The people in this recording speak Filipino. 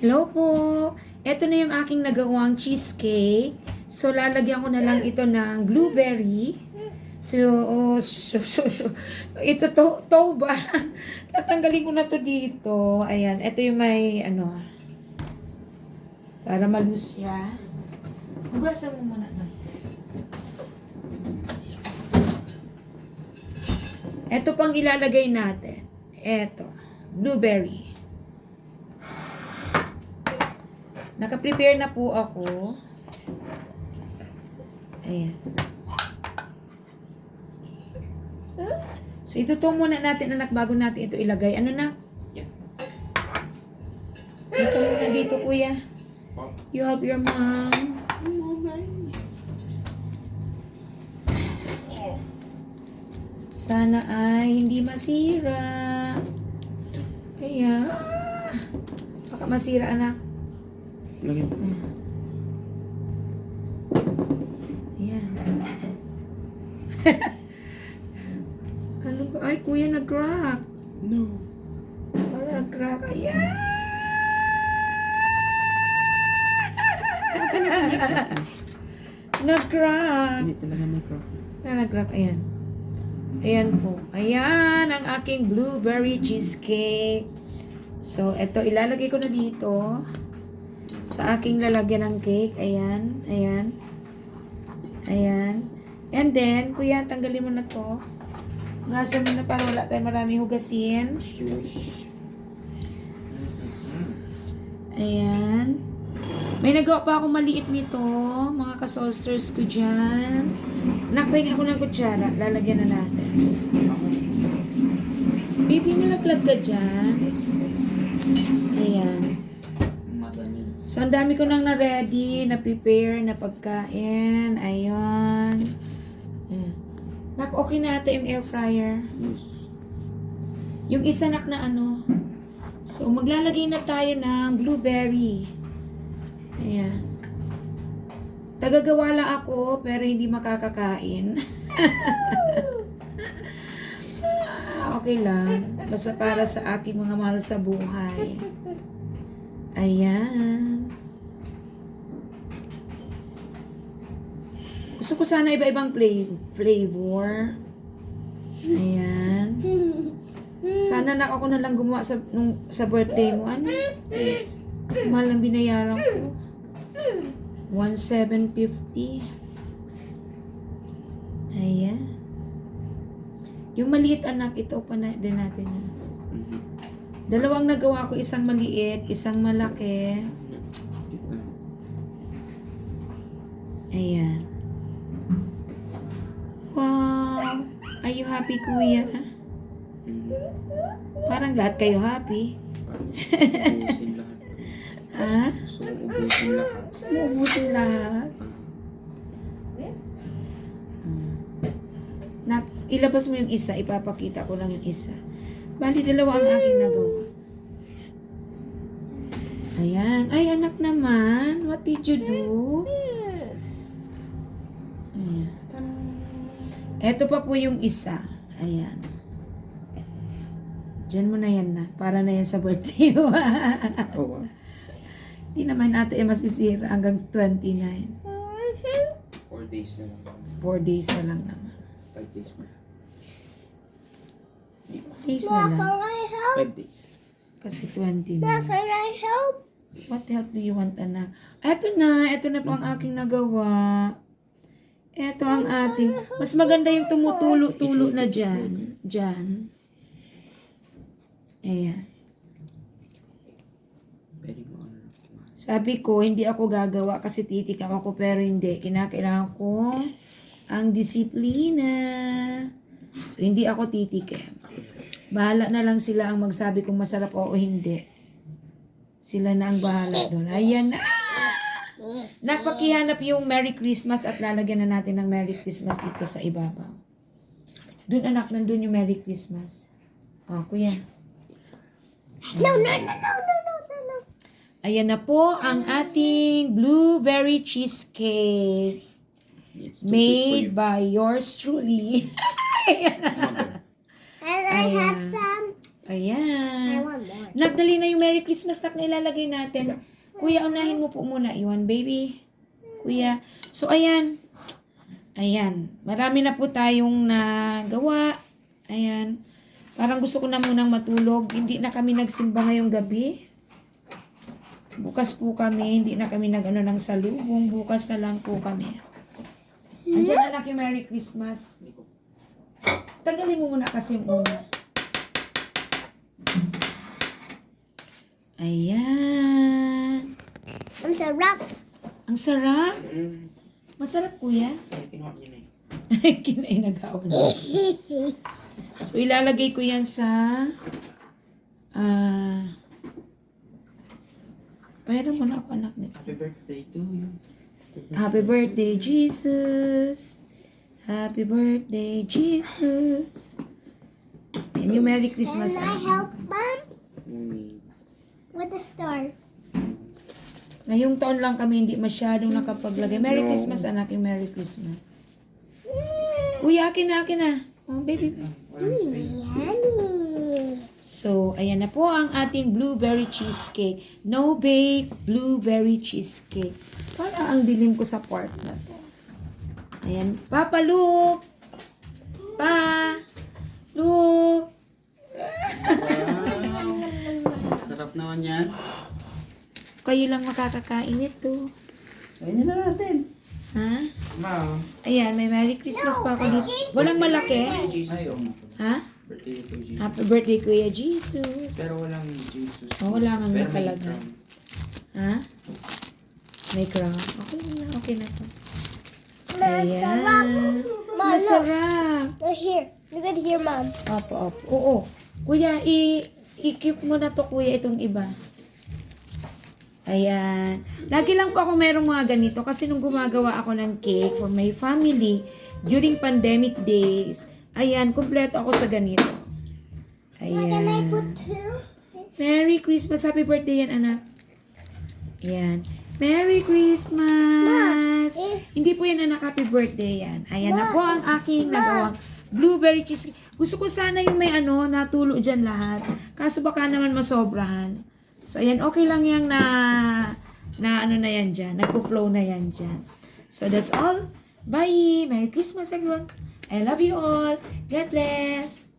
Hello po! Ito na yung aking nagawang cheesecake. So, lalagyan ko na lang ito ng blueberry. So, oh, so, so, so, ito to, to ba? Tatanggalin ko na to dito. Ayan, ito yung may, ano, para malus siya. Hugasan mo muna na. Ito pang ilalagay natin. Ito, blueberry. Naka-prepare na po ako. Ayan. So, ituto muna natin, anak, bago natin ito ilagay. Ano na? Dito muna dito, kuya. You help your mom. Sana ay hindi masira. Kaya, baka masira, anak. Lagyan mo. Ayan. ano ba? Ay, kuya, nag-crack. No. Para nag-crack. Ayan. nag-crack. Hindi talaga crop. Na nag-crack. Ayan. Ayan po. Ayan ang aking blueberry cheesecake. So, eto, ilalagay ko na dito sa aking lalagyan ng cake. Ayan. Ayan. Ayan. And then, kuya, tanggalin mo na to. Ngasa mo na para wala tayong maraming hugasin. Ayan. May nagawa pa ako maliit nito, mga kasolsters ko dyan. Nakpahinga ko ng kutsara, lalagyan na natin. Baby, nalaglag ka dyan. Ayan. So, ang dami ko nang na-ready, na-prepare, na pagkain. Ayun. Ayan. Nak, okay na ata yung air fryer. Yes. Yung isa nak na ano. So, maglalagay na tayo ng blueberry. Ayan. Tagagawa lang ako, pero hindi makakakain. Okay lang. Basta para sa aking mga mahal sa buhay. Ayan. Gusto ko sana iba-ibang fla- flavor. Ayan. Sana na ako na lang gumawa sa, nung, sa birthday mo. Ano? Yes. Mahal ang binayaran ko. 1,750. Ayan. Yung maliit anak, ito pa na din natin. Yan. Dalawang nagawa ko, isang maliit, isang malaki. Ayan. Are you happy, kuya? Mhm. Parang lahat kayo happy. Parang ubusin lahat. Ha? So, ubusin lahat. Gusto ubusin lahat? Na, ilabas mo yung isa, ipapakita ko lang yung isa. Bali, dalawa ang aking nagawa. Ayan. Ay, anak naman. What did you do? Ayan. Ito pa po yung isa. Ayan. Diyan mo na yan na. Para na yan sa birthday mo. Oh. Hindi naman natin masisira hanggang 29. Four days na lang. 4 days na lang naman. Five days mo. 4 days na lang. Five days. Kasi 20 na. Can I help? What help do you want, anak? Eto na. Eto na po ang aking nagawa. Eto ang ating... Mas maganda yung tumutulo-tulo na dyan. Dyan. Ayan. Sabi ko, hindi ako gagawa kasi titikam ako pero hindi. Kinakailangan ko ang disiplina. So, hindi ako titikim. Bahala na lang sila ang magsabi kung masarap o hindi. Sila na ang bahala doon. Ayan na! Napakihanap yung Merry Christmas at lalagyan na natin ng Merry Christmas dito sa ibabaw. Doon anak, nandun yung Merry Christmas. O, kuya. No, no, no, no, no, no, no, no. Ayan na po ang ating blueberry cheesecake made by yours truly. Mother. And I have Ayan. some I Ayan. want more. Nagdali na yung Merry Christmas na ilalagay natin. Kuya, unahin mo po muna. Iwan, baby. Kuya. So, ayan. Ayan. Marami na po tayong nagawa. Ayan. Parang gusto ko na munang matulog. Hindi na kami nagsimba ngayong gabi. Bukas po kami. Hindi na kami nag-ano ng salubong. Bukas na lang po kami. Andiyan anak yung Merry Christmas. Tagalin mo muna kasi yung una. Ayan. Ang sarap. Ang sarap. Mm. Masarap, kuya. Ay, kinuha niya na eh. Kinainagawan siya. So, ilalagay ko yan sa... Ah... Pwede mo na ako, anak nito. Happy birthday to you. Happy birthday, Jesus. Happy birthday, Jesus. Yan yung Merry Christmas. Can I help, Mom? With the star. Ngayong taon lang kami hindi masyadong nakapaglagay. Merry No. Christmas, anak. Yung Merry Christmas. Uy, akin na, akin na. Oh, baby. So, ayan na po ang ating blueberry cheesecake. No bake blueberry cheesecake. Para ang dilim ko sa part na to. Ayan. Papa, look! Pa! Look! Wow. Sarap naman yan. Kayo lang makakakain ito. Ayun na natin. Ha? Ma. Ayan, may Merry Christmas pa ako dito. Walang malaki? Ay, oo. Ha? Birthday Jesus. Happy birthday, Kuya Jesus. Pero walang Jesus. Oh, wala nga Pero may nakalagay. crown. Ha? May crown. Okay na, okay na to. Ayan. Mom. Masarap. Look here. Look at here, Mom. Opo, opo. Oo. Kuya, i- i-keep mo na to, kuya, itong iba. Ayan. Lagi lang po ako merong mga ganito kasi nung gumagawa ako ng cake for my family during pandemic days, ayan, kompleto ako sa ganito. Can I put Ayan. two? Merry Christmas. Happy birthday yan, anak. Ayan. Merry Christmas. Is Hindi po yan anak, happy birthday yan. Ayan na po ang aking nagawang blueberry cheesecake. Gusto ko sana yung may ano, natulo dyan lahat. Kaso baka naman masobrahan. So, ayan, okay lang yung na, na ano na yan dyan. Nagpo-flow na yan dyan. So, that's all. Bye! Merry Christmas, everyone. I love you all. God bless.